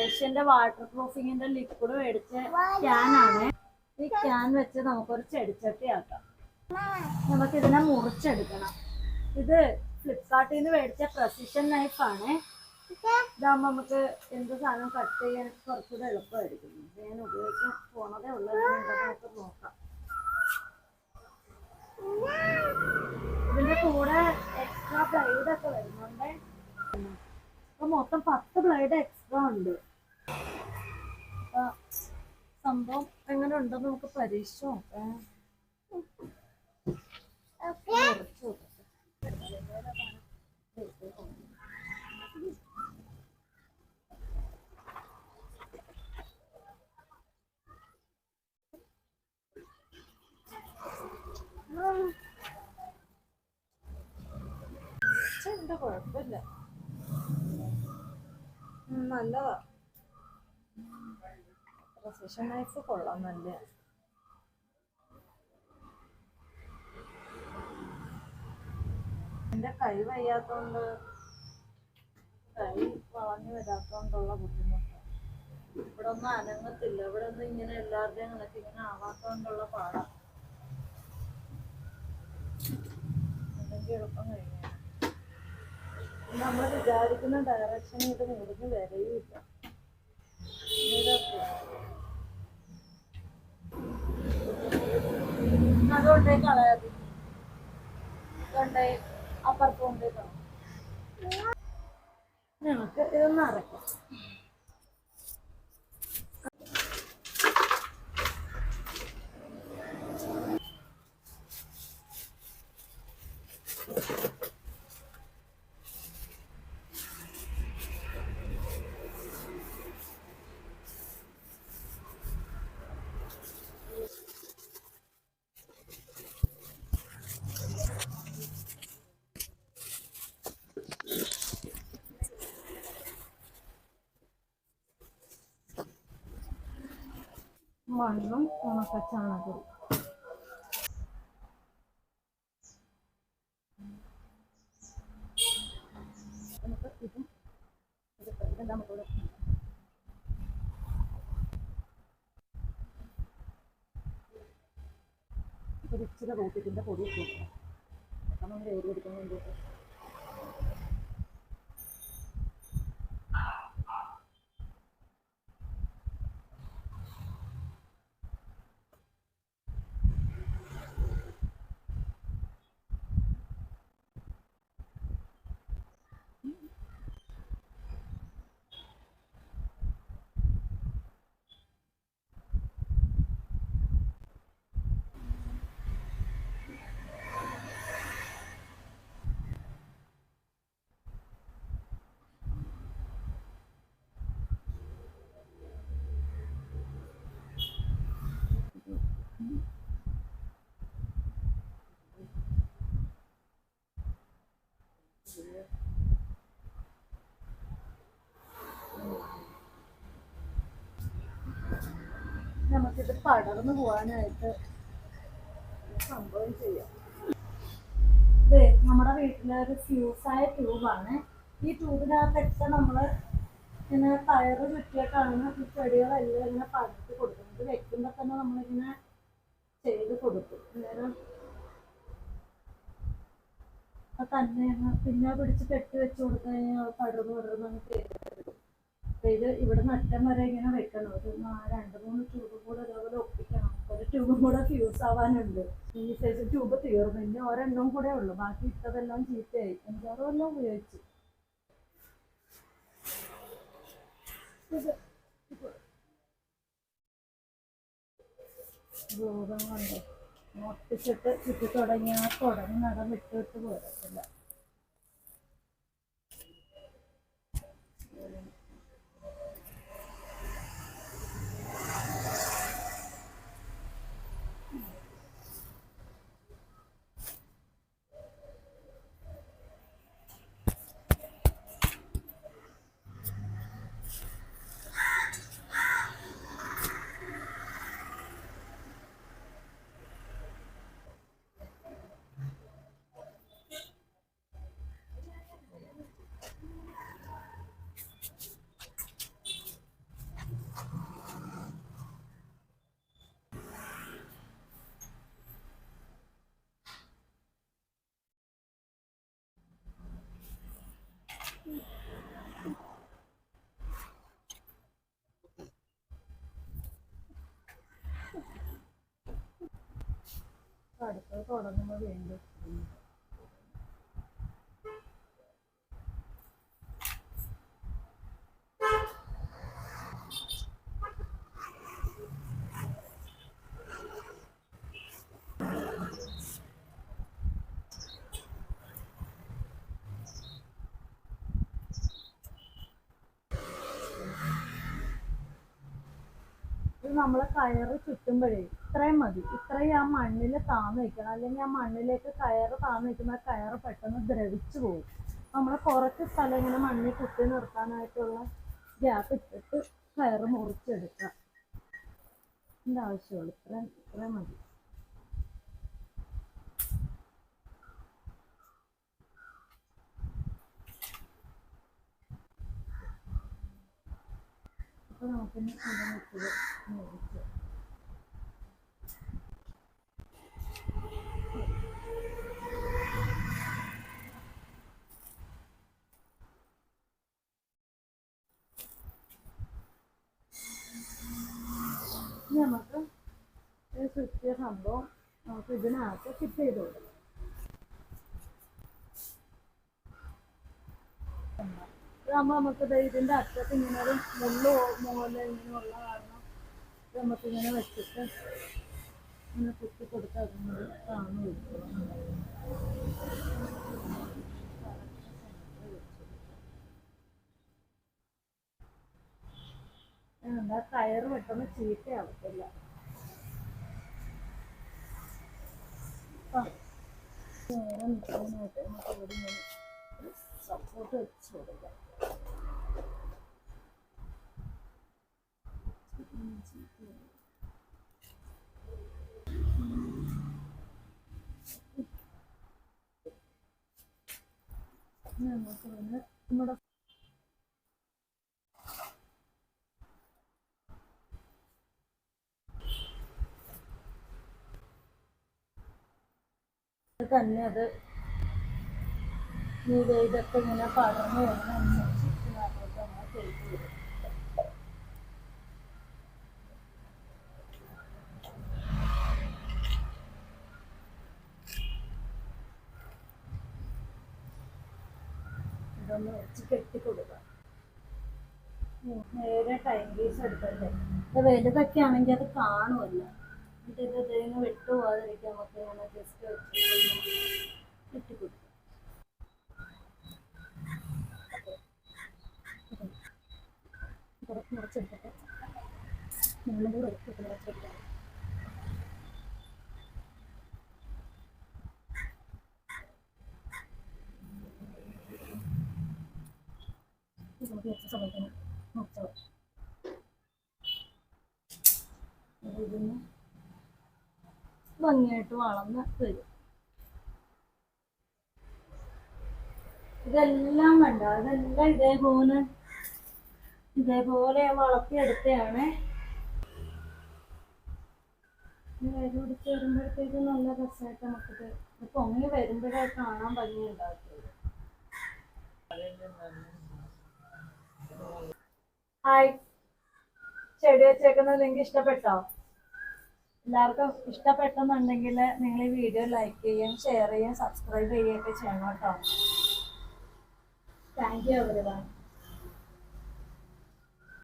ഏഷ്യന്റെ water പ്രൂഫിങ്ങിന്റെ liquid മേടിച്ച ആണ്. ഈ ക്യാൻ വെച്ച് നമുക്കൊരു ചെടിച്ചട്ടി ആക്കാം നമുക്ക് ഇതിനെ മുറിച്ചെടുക്കണം. ഇത് ഫ്ലിപ്കാർട്ടിൽ നിന്ന് മേടിച്ച പ്രസിഷൻ നൈഫാണ് ഇതാകുമ്പോൾ നമുക്ക് എന്ത് സാധനം കട്ട് ചെയ്യാൻ കുറച്ചുകൂടെ എളുപ്പമായിരിക്കും. ഞാൻ ഉപയോഗിക്കാൻ പോണതേ ഉള്ളത് നമുക്ക് നോക്കാം. ഇതിന്റെ കൂടെ എക്സ്ട്രാ ബ്ലൈഡ് ഒക്കെ വരുന്നുണ്ട്. അപ്പൊ മൊത്തം പത്ത് ബ്ലേഡ് എക്സ്ട്രാ ഉണ്ട്. സംഭവം എങ്ങനെ ഉണ്ടെന്ന് നമുക്ക് പരീക്ഷ നോക്കാം. എന്താ കുഴപ്പമില്ല. നല്ലതാ പ്രൊഫഷൻ നൈഫ് കൊള്ളാം നല്ല. എന്റെ കൈ വയ്യാത്തോണ്ട് കൈ വളഞ്ഞു വരാത്തോണ്ടുള്ള ബുദ്ധിമുട്ട്. ഇവിടെ ഒന്നും അനങ്ങത്തില്ല. ഇവിടെ ഒന്നും ഇങ്ങനെ എല്ലാവരുടെയും കണക്ക് ഇങ്ങനെ ആവാത്തോണ്ടുള്ള പാടാ. അല്ലെങ്കിൽ എളുപ്പം കഴിഞ്ഞു നമ്മൾ വിചാരിക്കുന്ന ഡയറക്ഷനിൽ ഇത് മുറിഞ്ഞ് വരയുമില്ല അതുകൊണ്ടേ കളയാതെ കൊണ്ടേ അപ്പുറത്ത് കൊണ്ടേ കളയാം നമുക്ക് ഇതൊന്ന് അരക്കാം മണ്ണും ഉണക്കച്ചാണകവും നമുക്ക് ഇതും ഇച്ചിരി റോട്ടിന്റെ പൊടി ഇട്ടു. നമ്മൾ വേര് എടുക്കാൻ വേണ്ടിയിട്ട് നമുക്കിത് പടർന്നു പോകാനായിട്ട് സംഭവം ചെയ്യാം. ഇതേ നമ്മുടെ വീട്ടിലെ ഒരു ഫ്യൂസായ ട്യൂബാണ്. ഈ ട്യൂബിനകത്തൊക്കെ നമ്മൾ ഇങ്ങനെ കയറ് ചുറ്റിയിട്ടാണ് ഈ ചെടികളെല്ലാം ഇങ്ങനെ പടർത്തി കൊടുക്കുന്നത്. വെക്കുമ്പോ തന്നെ നമ്മളിങ്ങനെ ചെയ്ത് കൊടുക്കും. അന്നേരം അത് തന്നെ പിന്നെ പിടിച്ച് കെട്ടി വെച്ച് അത് പടർന്ന് പടർന്ന് അങ്ങ് കയറും അപ്പൊ ഇത് ഇവിടെ നട്ടം വരെ ഇങ്ങനെ വെക്കണം. ഒരു രണ്ട് മൂന്ന് ട്യൂബ് കൂടെ ഇതേപോലെ ഒപ്പിക്കണം ഒരു ട്യൂബും കൂടെ ഫ്യൂസ് ആവാനുണ്ട്. ഈ സൈസ് ട്യൂബ് തീർന്നു. ഇനി ഒരെണ്ണം കൂടെ ഉള്ളു. ബാക്കി ഇട്ടതെല്ലാം ചീത്തയായി. അഞ്ചാറ് എല്ലാം ഉപയോഗിച്ചു. കൊണ്ട്? ഒട്ടിച്ചിട്ട് ചുറ്റി തുടങ്ങിയാൽ തുടങ്ങി നട വിട്ട് വിട്ട് പോരത്തില്ല. അടുത്തത് തുടങ്ങുന്നത് വീണ്ടും ഇത് നമ്മളെ കയറ് ചുറ്റുമ്പോഴേ ഇത്രയും മതി. ഇത്രയും ആ മണ്ണിൽ താന്ന് വെക്കണം അല്ലെങ്കിൽ ആ മണ്ണിലേക്ക് കയറ് താന്ന് ആ കയറ് പെട്ടെന്ന് ദ്രവിച്ചു പോകും. നമ്മൾ കുറച്ച് സ്ഥലം ഇങ്ങനെ മണ്ണിൽ കുത്തി നിർത്താനായിട്ടുള്ള ഗ്യാപ്പ് ഇട്ടിട്ട് കയറ് മുറിച്ചെടുക്കാം ഇതിന്റെ ആവശ്യമുള്ളൂ ഇത്രയും ഇത്രയും മതി അപ്പോൾ നമുക്കിനി ഇവിടെ വെച്ചത് മുറിച്ച് ഇനി നമുക്ക് സ്വിച്ച് സംഭവം നമുക്ക് ഇതിനകത്ത് ഫിറ്റ് ചെയ്ത് ഇതാകുമ്പോൾ നമുക്ക് ഇതിന്റെ അറ്റത്ത് ഇങ്ങനെ ഒരു മുള്ളു മുകളിൽ ഇങ്ങനെ ഉള്ള കാരണം ഇത് നമുക്ക് ഇങ്ങനെ വെച്ചിട്ട് ഇങ്ങനെ കുത്തി കൊടുത്ത് അതിനോട് എന്താ കയറ് പെട്ടെന്ന് ചീത്തയാവത്തില്ല. നേരെ നിൽക്കാനായിട്ട് നമുക്ക് ഇവിടെ സപ്പോർട്ട് വെച്ച് കൊടുക്കാം. തന്നെ അത് ഇതൊക്കെ ഇങ്ങനെ പടർന്നു നമ്മൾ ചെയ്ത് വരും ഇതൊന്ന് വെച്ച് കെട്ടിക്കൊടുക്കുക ഉം, നേരെ ടൈം പീസ് എടുത്തിട്ട് ഇത് വലുതൊക്കെ ആണെങ്കിൽ അത് കാണുമല്ലോ. എന്നിട്ട് ഇത് ഇതിൽ നിന്ന് വിട്ടു പോകാതിരിക്കാൻ നമുക്ക് ഇങ്ങനെ ജസ്റ്റ് വെച്ച് കെട്ടിക്കൊടുക്കുക കുറച്ച് മുറിച്ചെടുത്തിട്ട് നമ്മളും കൂടെ എടുത്തിട്ട് മുറിച്ചെടുക്കാം ഇത് നമുക്ക് വെച്ച സമയത്തിന് മുറിച്ചോ ഇതിന് ഭംഗിയായിട്ട് വളർന്ന് വരും. ഇതെല്ലാം വേണ്ട ഇതെല്ലാം ഇതേപോലെ ഇതേപോലെ വളർത്തിയെടുത്തതാണ് വേര് പിടിച്ച് വരുമ്പോഴത്തേക്ക് നല്ല രസമായിട്ട് നമുക്കിത് പൊങ്ങി വരുമ്പോഴേ കാണാൻ ഭംഗി ഉണ്ടാകത്തുള്ളൂ ഹായ്. ചെടി വെച്ചേക്കുന്നത് നിങ്ങൾക്ക് ഇഷ്ടപ്പെട്ടോ? എല്ലാവർക്കും ഇഷ്ടപ്പെട്ടെന്നുണ്ടെങ്കിൽ നിങ്ങൾ ഈ വീഡിയോ ലൈക്ക് ചെയ്യുകയും ഷെയർ ചെയ്യുകയും സബ്സ്ക്രൈബ് ചെയ്യുകയൊക്കെ ചെയ്യണം കേട്ടോ. Thank you every one